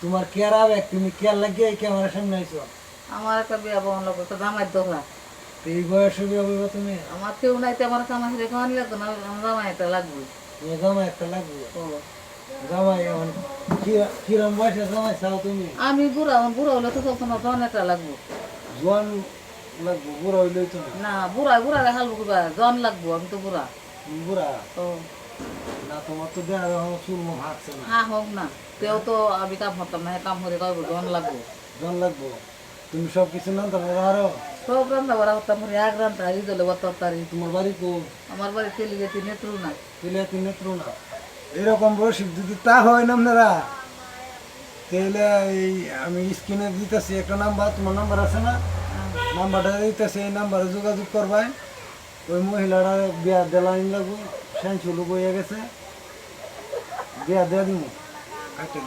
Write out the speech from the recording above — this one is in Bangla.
তোমার কেয়ার আবেগ তুমি কেয়ার লাগিয়ে এই ক্যামেরার সামনে আইছো। আমার একটা বিয়া বহন লাগবে একটা জামাই দোকা তো এই বয়সে বিয়ে হইবা তুমি? আমার কেউ নাই তো আমার কামাই রেখে আনলে লাগতো না আমার জামাই একটা লাগবে। তুমি জামাই একটা লাগবে? ও। জামাই এখন কিরম বয়সে জামাই চাও তুমি? আমি বুড়া আমার বুড়া হলে তো চলতো না জন একটা লাগবো। জন লাগবো বুড়া হইলেই তো না? না বুড়া বুড়া রেখাল বুকুবা জন লাগবো আমি তো বুড়া। বুড়া? ও। তোমার তো দেয়া এখন চুল মুখ হাঁটছে না হ্যাঁ হোক না। কেউ তো আমি কাম করতাম না। কাম করে কইব জন লাগবো। জন লাগবো। তুমি সব কিছু না তারপরে আরও সব রান্না বাড়া করতাম করে এক রান্না এই দলে তরকারি তোমার বাড়ি তো আমার বাড়ি তেলি গেছি নেত্রু না। তেলে তিন নেত্র না। এরকম রসিদ যদি তা হয় না আপনারা? তাহলে এই আমি স্ক্রিনে দিতেছি একটা নাম্বার তোমার নাম্বার আছে না? নাম্বারটা দিতেছি এই নাম্বারে যোগাযোগ করবাই। ওই মহিলাটা বিয়া দেলাইন লাগবো সেন চুলু বইয়া গেছে। বিয়া দেয়া দিব কাটে